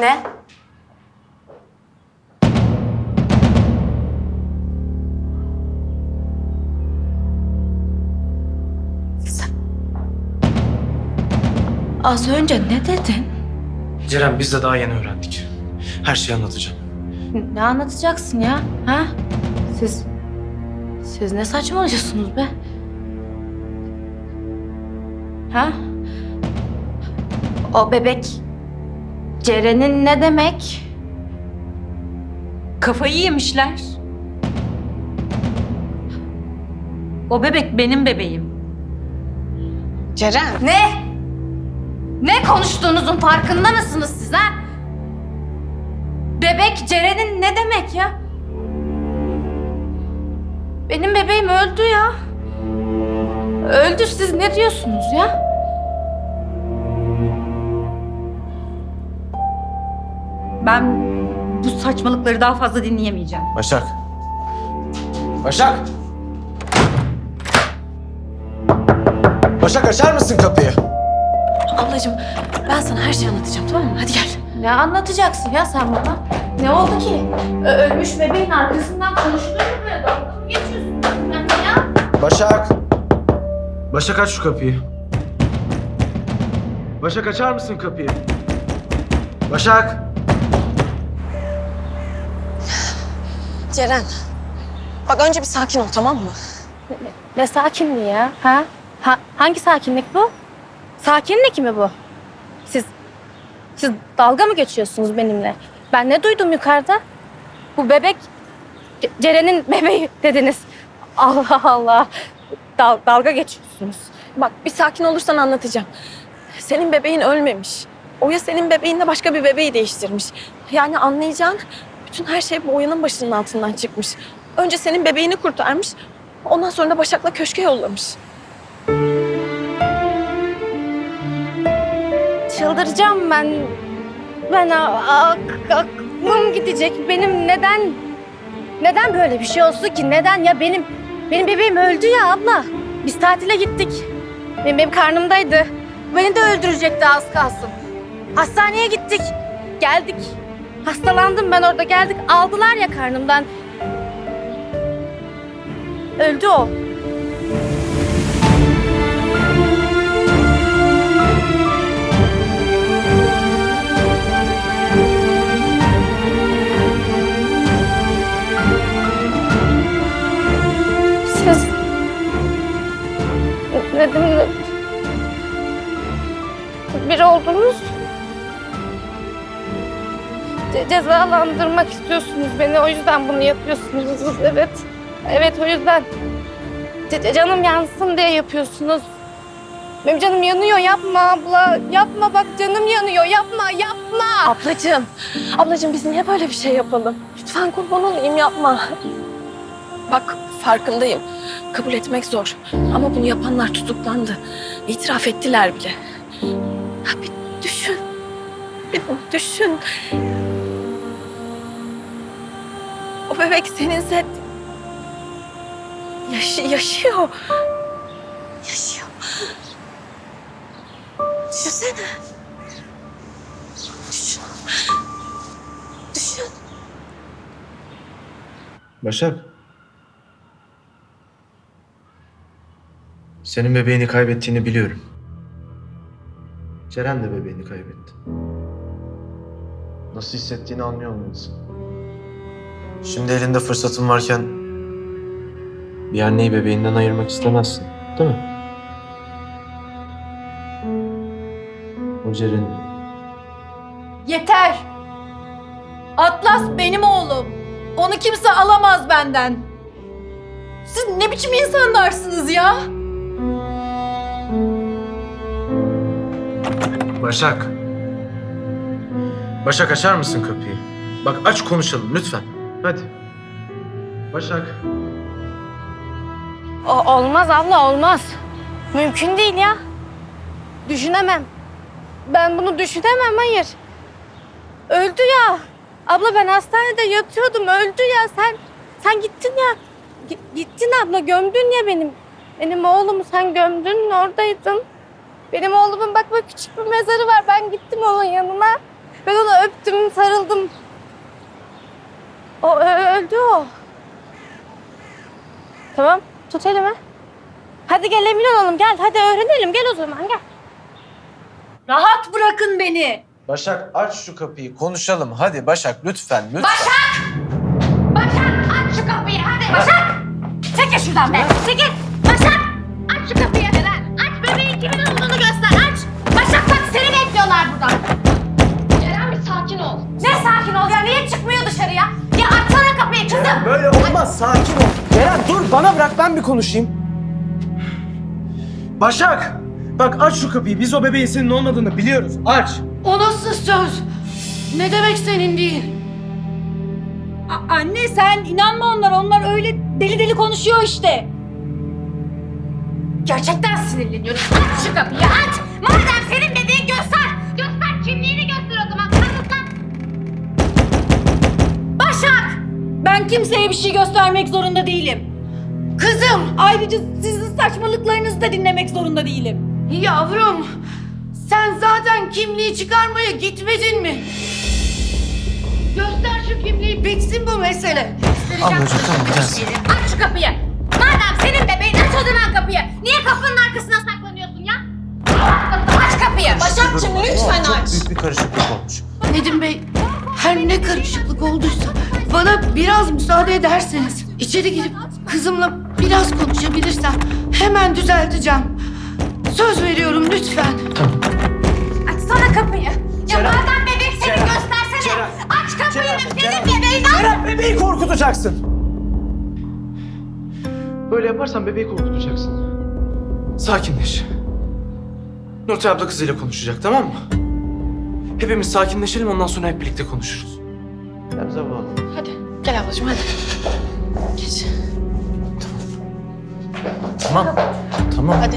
Ne? Sen... Az önce ne dedin? Ceren biz de daha yeni öğrendik. Her şeyi anlatacağım. Ne anlatacaksın ya? Ha? Siz... Siz ne saçmalıyorsunuz be? Ha? O bebek... Ceren'in ne demek? Kafayı yemişler. O bebek benim bebeğim. Ceren. Ne? Ne konuştuğunuzun farkında mısınız siz ha? Bebek Ceren'in ne demek ya? Benim bebeğim öldü ya. Öldü siz ne diyorsunuz ya? Ben bu saçmalıkları daha fazla dinleyemeyeceğim. Başak. Başak! Başak açar mısın kapıyı? Ablacığım ben sana her şeyi anlatacağım tamam mı? Hadi gel. Ne anlatacaksın ya sen bana? Ne oldu ki? Ö- ölmüş bebeğin arkasından konuşulur mu böyle? Dalga mı geçiyorsun benimle ya? Başak! Başak aç şu kapıyı. Başak açar mısın kapıyı? Başak! Ceren. Bak önce bir sakin ol tamam mı? Ne sakinliği ya? Ha? ha? Hangi sakinlik bu? Sakinlik mi bu? Siz siz dalga mı geçiyorsunuz benimle? Ben ne duydum yukarıda? Bu bebek Ce- Ceren'in bebeği dediniz. Allah Allah. Dal- dalga geçiyorsunuz. Bak bir sakin olursan anlatacağım. Senin bebeğin ölmemiş. Oya senin bebeğinle başka bir bebeği değiştirmiş. Yani anlayacağın bütün her şey bu Oya'nın başının altından çıkmış. Önce senin bebeğini kurtarmış. Ondan sonra da Başak'la köşke yollamış. Çıldıracağım ben. Ben a- a- aklım gidecek. Benim neden neden böyle bir şey olsun ki? Neden ya benim benim bebeğim öldü ya abla. Biz tatile gittik. Benim, benim karnımdaydı. Beni de öldürecekti az kalsın. Hastaneye gittik. Geldik. Hastalandım ben orada geldik. Aldılar ya karnımdan. Öldü o. Siz Nedim'le bir oldunuz. Ce- cezalandırmak istiyorsunuz beni. O yüzden bunu yapıyorsunuz. Evet. Evet o yüzden. Canım yansın diye yapıyorsunuz. Benim canım yanıyor. Yapma abla. Yapma bak canım yanıyor. Yapma, yapma. Ablacığım, ablacığım biz niye böyle bir şey yapalım? Lütfen kurban olayım yapma. Bak farkındayım. Kabul etmek zor. Ama bunu yapanlar tutuklandı. İtiraf ettiler bile. Bir düşün. Bir düşün. O bebek seninse yaşı yaşıyor. Yaşıyor. Düşünsene. Düşün. Düşün. Başak. Senin bebeğini kaybettiğini biliyorum. Ceren de bebeğini kaybetti. Nasıl hissettiğini anlıyor olmalısın. Şimdi elinde fırsatın varken bir anneyi bebeğinden ayırmak istemezsin, değil mi? O Ceren'in Yeter. Atlas benim oğlum. Onu kimse alamaz benden. Siz ne biçim insanlarsınız ya? Başak. Başak açar mısın kapıyı? Bak aç konuşalım lütfen. Hadi. Başak. O, olmaz abla olmaz. Mümkün değil ya. Düşünemem. Ben bunu düşünemem hayır. Öldü ya. Abla ben hastanede yatıyordum öldü ya sen sen gittin ya. Gi- gittin abla gömdün ya benim. Benim oğlumu sen gömdün oradaydın. Benim oğlumun bak bak küçük bir mezarı var ben gittim onun yanına. Ben onu öptüm, sarıldım. O öldü o. Tamam, tut elimi. Hadi gel emin olalım, gel. Hadi öğrenelim, gel o zaman, gel. Rahat bırakın beni. Başak aç şu kapıyı konuşalım. Hadi Başak lütfen lütfen. Başak, aç şu kapıyı, hadi. Başak! Çekil şuradan be, çekil. Başak, aç şu kapıyı. Bana bırak ben bir konuşayım. Başak! Bak aç şu kapıyı. Biz o bebeğin senin olmadığını biliyoruz. Aç. O nasıl söz? Ne demek senin değil? A- anne sen inanma onlara. Onlar öyle deli deli konuşuyor işte. Gerçekten sinirleniyorum. Aç şu kapıyı aç. Madem senin bebeğin göster. Göster kimliğini göster o zaman. Kanıtla. Başak. Ben kimseye bir şey göstermek zorunda değilim. Kızım! Ayrıca sizin saçmalıklarınızı da dinlemek zorunda değilim. Yavrum, sen zaten kimliği çıkarmaya gitmedin mi? Göster şu kimliği, bitsin bu mesele. Ablacığım tamam gel. Aç şu kapıyı. Madem senin bebeğin aç o zaman kapıyı. Niye kapının arkasına saklanıyorsun ya? Aç kapıyı. Başakçığım lütfen Çok aç. büyük bir karışıklık olmuş. Nedim Bey, her ne karışıklık olduysa bana biraz müsaade ederseniz içeri girip kızımla biraz konuşabilirsem hemen düzelteceğim. Söz veriyorum lütfen. Açsana kapıyı. Ya Ceren. madem bebek senin Ceren. göstersene. Ceren. Aç kapıyı. Ceren. Senin Ceren. bebeğin aç. Ceren bebeği korkutacaksın. Böyle yaparsan bebeği korkutacaksın. Sakinleş. Nurten abla kızıyla konuşacak tamam mı? Hepimiz sakinleşelim ondan sonra hep birlikte konuşuruz. Gel zavallı. Hadi gel ablacığım hadi. Geç. Tamam. Tamam. Hadi.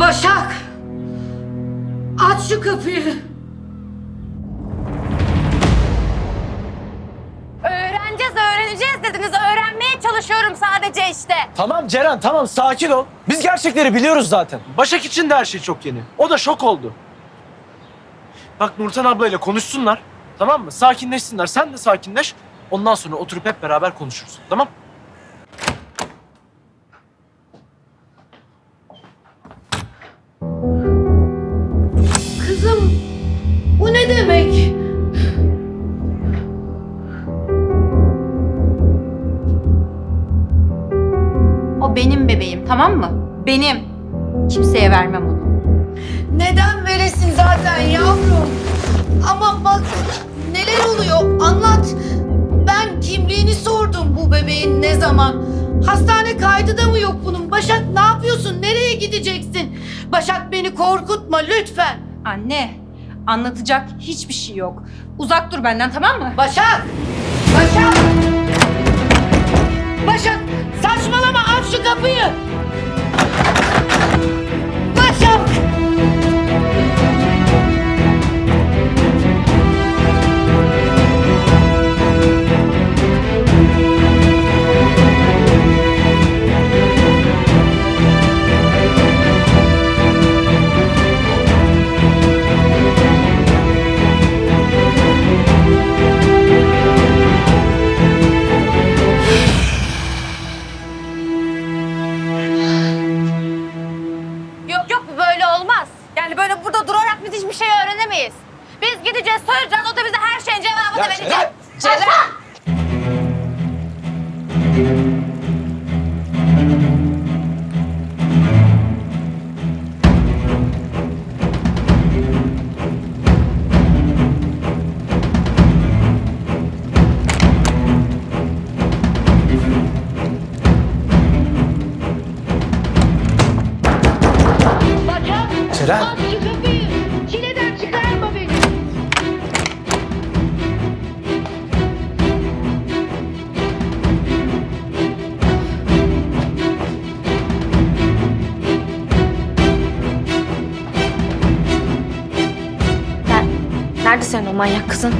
Başak, aç şu kapıyı. Öğreneceğiz, öğreneceğiz dediniz. Öğrenmeye çalışıyorum sadece işte. Tamam Ceren tamam sakin ol. Biz gerçekleri biliyoruz zaten. Başak için de her şey çok yeni. O da şok oldu. Bak Nurten ablayla konuşsunlar. Tamam mı? Sakinleşsinler. Sen de sakinleş. Ondan sonra oturup hep beraber konuşuruz. Tamam? Kızım, bu ne demek? O benim bebeğim tamam mı? Benim. Kimseye vermem onu. Neden veresin zaten yavrum? Ama bak neler oluyor anlat. Ben kimliğini sordum bu bebeğin ne zaman. Hastane kaydı da mı yok bunun? Başak ne yapıyorsun? Nereye gideceksin? Başak beni korkutma lütfen. Anne, anlatacak hiçbir şey yok. Uzak dur benden tamam mı? Başak! Başak! Ceren. Manyak kızın?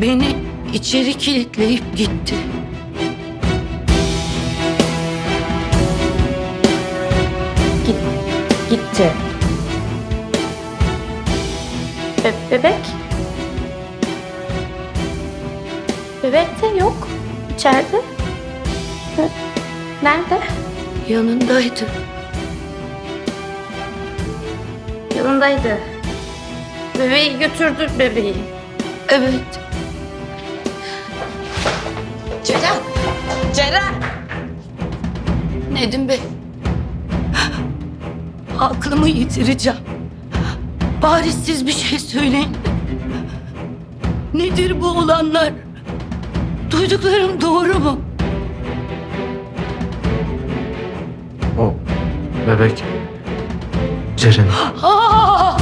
Beni içeri kilitleyip gitti. gece. Be- bebek? Bebek de yok içeride. Nerede? Yanındaydı. Yanındaydı. Bebeği götürdü bebeği. Evet. Ceren! Ceren! Nedim Bey. Aklımı yitireceğim. Bari siz bir şey söyleyin. Nedir bu olanlar? Duyduklarım doğru mu? O bebek Ceren'in. Aa!